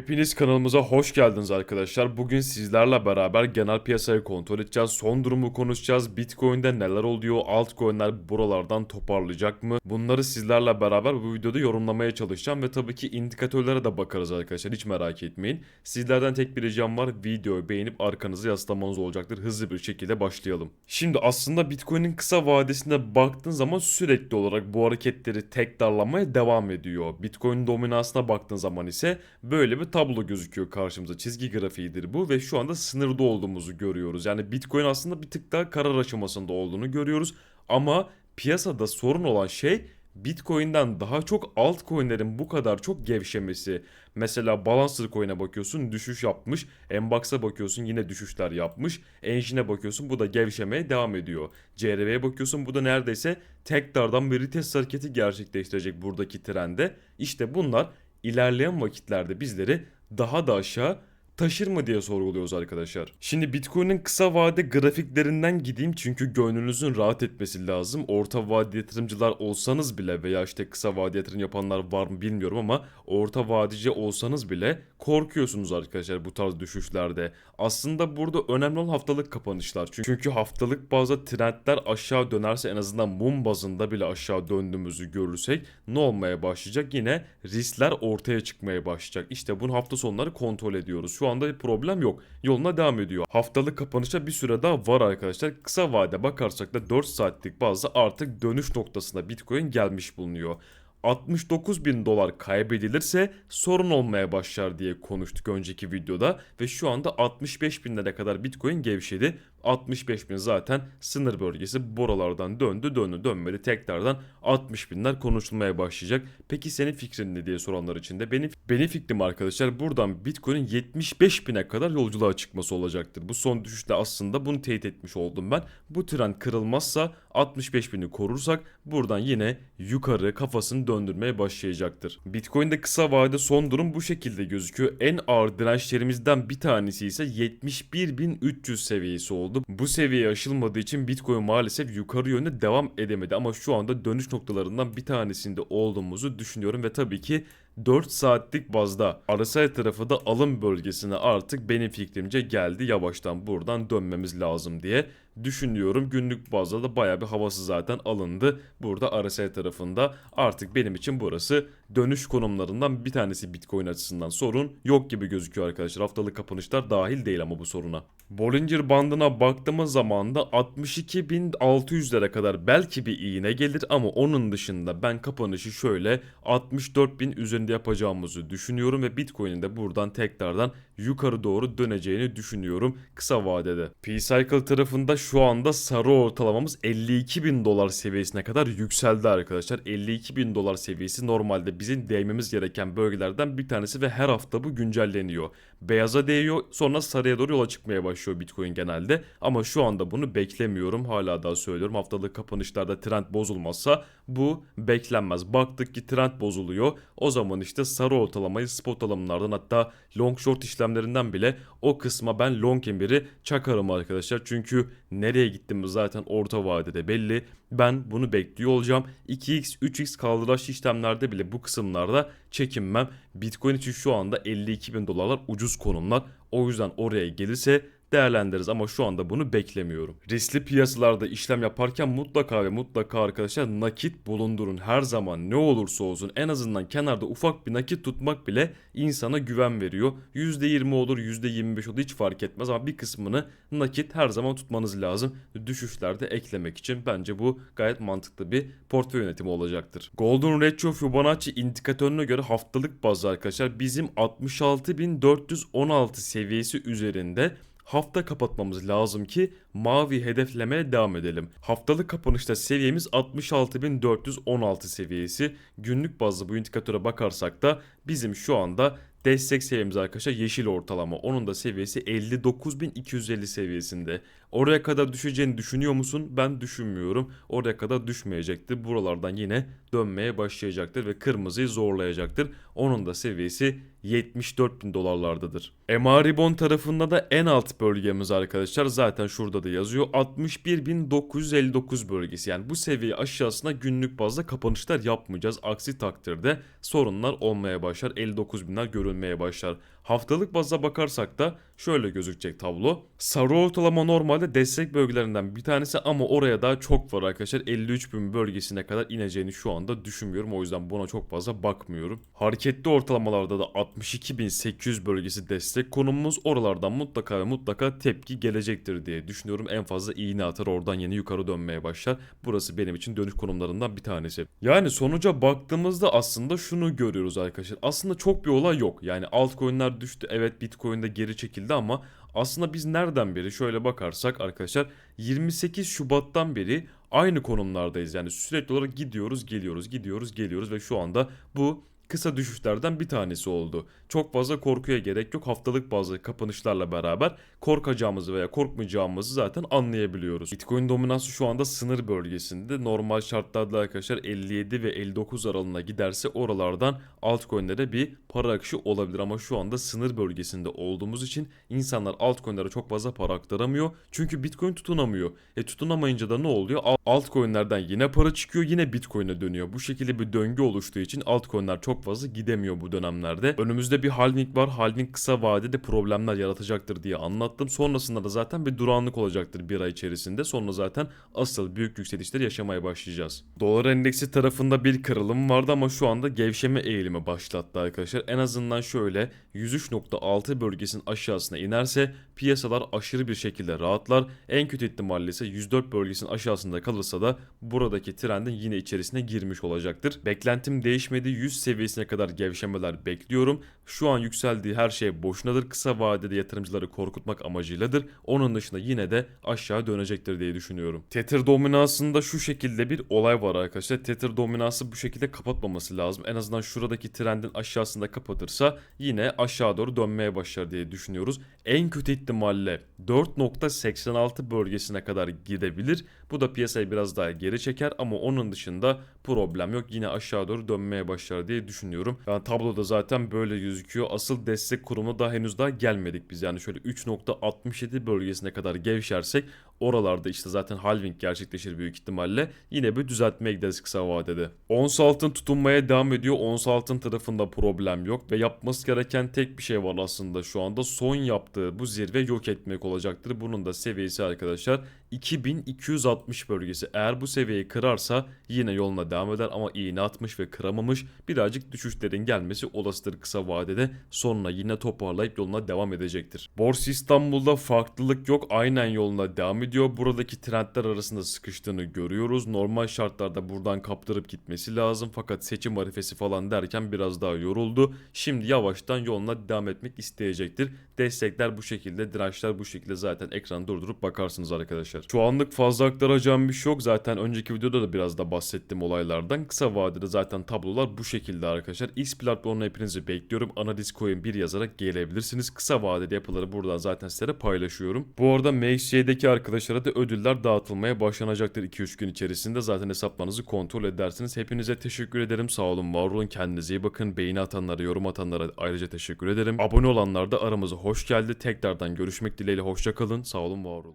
Hepiniz kanalımıza hoş geldiniz arkadaşlar. Bugün sizlerle beraber genel piyasayı kontrol edeceğiz. Son durumu konuşacağız. Bitcoin'de neler oluyor? Altcoin'ler buralardan toparlayacak mı? Bunları sizlerle beraber bu videoda yorumlamaya çalışacağım. Ve tabii ki indikatörlere de bakarız arkadaşlar. Hiç merak etmeyin. Sizlerden tek bir ricam var. Videoyu beğenip arkanızı yaslamanız olacaktır. Hızlı bir şekilde başlayalım. Şimdi aslında Bitcoin'in kısa vadesine baktığın zaman sürekli olarak bu hareketleri tekrarlamaya devam ediyor. Bitcoin dominansına baktığın zaman ise böyle bir tablo gözüküyor karşımıza. Çizgi grafiğidir bu ve şu anda sınırda olduğumuzu görüyoruz. Yani Bitcoin aslında bir tık daha karar aşamasında olduğunu görüyoruz. Ama piyasada sorun olan şey Bitcoin'den daha çok altcoin'lerin bu kadar çok gevşemesi. Mesela Balancer Coin'e bakıyorsun düşüş yapmış. Mbox'a bakıyorsun yine düşüşler yapmış. Engine'e bakıyorsun bu da gevşemeye devam ediyor. CRV'ye bakıyorsun bu da neredeyse tekrardan bir retest hareketi gerçekleştirecek buradaki trende. İşte bunlar ilerleyen vakitlerde bizleri daha da aşağı taşır mı diye sorguluyoruz arkadaşlar. Şimdi Bitcoin'in kısa vade grafiklerinden gideyim çünkü gönlünüzün rahat etmesi lazım. Orta vade yatırımcılar olsanız bile veya işte kısa vade yatırım yapanlar var mı bilmiyorum ama orta vadeci olsanız bile korkuyorsunuz arkadaşlar bu tarz düşüşlerde. Aslında burada önemli olan haftalık kapanışlar. Çünkü haftalık bazda trendler aşağı dönerse en azından mum bazında bile aşağı döndüğümüzü görürsek ne olmaya başlayacak? Yine riskler ortaya çıkmaya başlayacak. İşte bunu hafta sonları kontrol ediyoruz. Şu anda bir problem yok. Yoluna devam ediyor. Haftalık kapanışa bir süre daha var arkadaşlar. Kısa vade bakarsak da 4 saatlik bazda artık dönüş noktasına Bitcoin gelmiş bulunuyor. 69 bin dolar kaybedilirse sorun olmaya başlar diye konuştuk önceki videoda ve şu anda 65 binlere kadar Bitcoin gevşedi. 65 bin zaten sınır bölgesi buralardan döndü döndü dönmedi tekrardan 60 binler konuşulmaya başlayacak. Peki senin fikrin ne diye soranlar için de benim, benim fikrim arkadaşlar buradan Bitcoin'in 75 bine kadar yolculuğa çıkması olacaktır. Bu son düşüşte aslında bunu teyit etmiş oldum ben. Bu trend kırılmazsa 65 bini korursak buradan yine yukarı kafasını döndürmeye başlayacaktır. Bitcoin'de kısa vadede son durum bu şekilde gözüküyor. En ağır dirençlerimizden bir tanesi ise 71.300 seviyesi oldu. Bu seviye aşılmadığı için Bitcoin maalesef yukarı yönde devam edemedi. Ama şu anda dönüş noktalarından bir tanesinde olduğumuzu düşünüyorum ve tabii ki 4 saatlik bazda RSI tarafı da alım bölgesine artık benim fikrimce geldi. Yavaştan buradan dönmemiz lazım diye düşünüyorum. Günlük bazda da baya bir havası zaten alındı. Burada RSI tarafında artık benim için burası dönüş konumlarından bir tanesi Bitcoin açısından sorun yok gibi gözüküyor arkadaşlar. Haftalık kapanışlar dahil değil ama bu soruna. Bollinger bandına baktığımız zaman da 62.600'lere kadar belki bir iğne gelir ama onun dışında ben kapanışı şöyle 64.000 üzerinde yapacağımızı düşünüyorum ve Bitcoin'in de buradan tekrardan yukarı doğru döneceğini düşünüyorum kısa vadede. P-Cycle tarafında şu anda sarı ortalamamız 52 bin dolar seviyesine kadar yükseldi arkadaşlar. 52 bin dolar seviyesi normalde bizim değmemiz gereken bölgelerden bir tanesi ve her hafta bu güncelleniyor. Beyaza değiyor sonra sarıya doğru yola çıkmaya başlıyor Bitcoin genelde. Ama şu anda bunu beklemiyorum. Hala daha söylüyorum haftalık kapanışlarda trend bozulmazsa bu beklenmez. Baktık ki trend bozuluyor. O zaman işte sarı ortalamayı spot alımlardan hatta long short işlemlerinden bile o kısma ben long emiri çakarım arkadaşlar. Çünkü nereye gittiğimiz zaten orta vadede belli. Ben bunu bekliyor olacağım. 2x 3x kaldıraç işlemlerde bile bu kısımlarda çekinmem. Bitcoin için şu anda 52 bin dolarlar ucuz konumlar. O yüzden oraya gelirse değerlendiririz ama şu anda bunu beklemiyorum. Riskli piyasalarda işlem yaparken mutlaka ve mutlaka arkadaşlar nakit bulundurun. Her zaman ne olursa olsun en azından kenarda ufak bir nakit tutmak bile insana güven veriyor. %20 olur %25 olur hiç fark etmez ama bir kısmını nakit her zaman tutmanız lazım. Düşüşlerde eklemek için bence bu gayet mantıklı bir portföy yönetimi olacaktır. Golden Ratio Fibonacci indikatörüne göre haftalık bazda arkadaşlar bizim 66.416 seviyesi üzerinde hafta kapatmamız lazım ki mavi hedeflemeye devam edelim. Haftalık kapanışta seviyemiz 66.416 seviyesi. Günlük bazda bu indikatöre bakarsak da bizim şu anda destek seviyemiz arkadaşlar yeşil ortalama. Onun da seviyesi 59.250 seviyesinde. Oraya kadar düşeceğini düşünüyor musun? Ben düşünmüyorum. Oraya kadar düşmeyecektir. Buralardan yine dönmeye başlayacaktır ve kırmızıyı zorlayacaktır. Onun da seviyesi 74 bin dolarlardadır. Emaribon tarafında da en alt bölgemiz arkadaşlar zaten şurada da yazıyor 61.959 bölgesi yani bu seviye aşağısına günlük bazda kapanışlar yapmayacağız. Aksi takdirde sorunlar olmaya başlar 59 binler görülmeye başlar. Haftalık bazda bakarsak da şöyle gözükecek tablo. Sarı ortalama normalde destek bölgelerinden bir tanesi ama oraya daha çok var arkadaşlar. 53 bin bölgesine kadar ineceğini şu anda düşünmüyorum. O yüzden buna çok fazla bakmıyorum. Hareketli ortalamalarda da 62.800 bölgesi destek konumumuz. Oralardan mutlaka ve mutlaka tepki gelecektir diye düşünüyorum. En fazla iğne atar oradan yeni yukarı dönmeye başlar. Burası benim için dönüş konumlarından bir tanesi. Yani sonuca baktığımızda aslında şunu görüyoruz arkadaşlar. Aslında çok bir olay yok. Yani altcoin'ler düştü. Evet Bitcoin de geri çekildi ama aslında biz nereden beri şöyle bakarsak arkadaşlar 28 Şubat'tan beri aynı konumlardayız. Yani sürekli olarak gidiyoruz, geliyoruz, gidiyoruz, geliyoruz ve şu anda bu kısa düşüşlerden bir tanesi oldu. Çok fazla korkuya gerek yok. Haftalık bazı kapanışlarla beraber korkacağımızı veya korkmayacağımızı zaten anlayabiliyoruz. Bitcoin dominansı şu anda sınır bölgesinde. Normal şartlarda arkadaşlar 57 ve 59 aralığına giderse oralardan altcoin'lere bir para akışı olabilir ama şu anda sınır bölgesinde olduğumuz için insanlar altcoin'lere çok fazla para aktaramıyor. Çünkü Bitcoin tutunamıyor. E tutunamayınca da ne oluyor? Al- Altcoin'lerden yine para çıkıyor yine Bitcoin'e dönüyor. Bu şekilde bir döngü oluştuğu için altcoin'ler çok fazla gidemiyor bu dönemlerde. Önümüzde bir halving var. Halving kısa vadede problemler yaratacaktır diye anlattım. Sonrasında da zaten bir durağanlık olacaktır bir ay içerisinde. Sonra zaten asıl büyük yükselişleri yaşamaya başlayacağız. Dolar endeksi tarafında bir kırılım vardı ama şu anda gevşeme eğilimi başlattı arkadaşlar. En azından şöyle 103.6 bölgesinin aşağısına inerse piyasalar aşırı bir şekilde rahatlar. En kötü ihtimalle ise 104 bölgesinin aşağısında kalırsa da buradaki trendin yine içerisine girmiş olacaktır. Beklentim değişmedi. 100 seviyesine kadar gevşemeler bekliyorum. Şu an yükseldiği her şey boşunadır. Kısa vadede yatırımcıları korkutmak amacıyladır. Onun dışında yine de aşağı dönecektir diye düşünüyorum. Tether dominansında şu şekilde bir olay var arkadaşlar. Tether dominansı bu şekilde kapatmaması lazım. En azından şuradaki trendin aşağısında kapatırsa yine aşağı doğru dönmeye başlar diye düşünüyoruz. En kötü ihtimalle 4.86 bölgesine kadar gidebilir. Bu da piyasayı biraz daha geri çeker ama onun dışında problem yok. Yine aşağı doğru dönmeye başlar diye düşünüyorum. Yani tabloda zaten böyle gözüküyor. Asıl destek kurumu da henüz daha gelmedik biz. Yani şöyle 3.67 bölgesine kadar gevşersek oralarda işte zaten halving gerçekleşir büyük ihtimalle. Yine bir düzeltmeye gideriz kısa vadede. Ons altın tutunmaya devam ediyor. Ons altın tarafında problem yok ve yapması gereken tek bir şey var aslında şu anda. Son yaptığı bu zirve yok etmek olacaktır. Bunun da seviyesi arkadaşlar 2260 bölgesi. Eğer bu seviyeyi kırarsa yine yoluna devam eder ama iğne atmış ve kıramamış. Birazcık düşüşlerin gelmesi olasıdır kısa vadede. Sonra yine toparlayıp yoluna devam edecektir. Borsa İstanbul'da farklılık yok. Aynen yoluna devam ediyor. Buradaki trendler arasında sıkıştığını görüyoruz. Normal şartlarda buradan kaptırıp gitmesi lazım. Fakat seçim arifesi falan derken biraz daha yoruldu. Şimdi yavaştan yoluna devam etmek isteyecektir. Destekler bu şekilde, dirençler bu şekilde zaten ekranı durdurup bakarsınız arkadaşlar. Şu anlık fazla aktaracağım bir şey yok. Zaten önceki videoda da biraz da bahsettim olaylardan. Kısa vadede zaten tablolar bu şekilde arkadaşlar. X platformuna hepinizi bekliyorum. Analiz coin bir yazarak gelebilirsiniz. Kısa vadeli yapıları buradan zaten sizlere paylaşıyorum. Bu arada MXC'deki arkadaşlara da ödüller dağıtılmaya başlanacaktır 2-3 gün içerisinde. Zaten hesaplarınızı kontrol edersiniz. Hepinize teşekkür ederim. Sağ olun, var olun. Kendinize iyi bakın. Beğeni atanlara, yorum atanlara ayrıca teşekkür ederim. Abone olanlar da aramıza hoş geldi. Tekrardan görüşmek dileğiyle. Hoşça kalın. Sağ olun, var olun.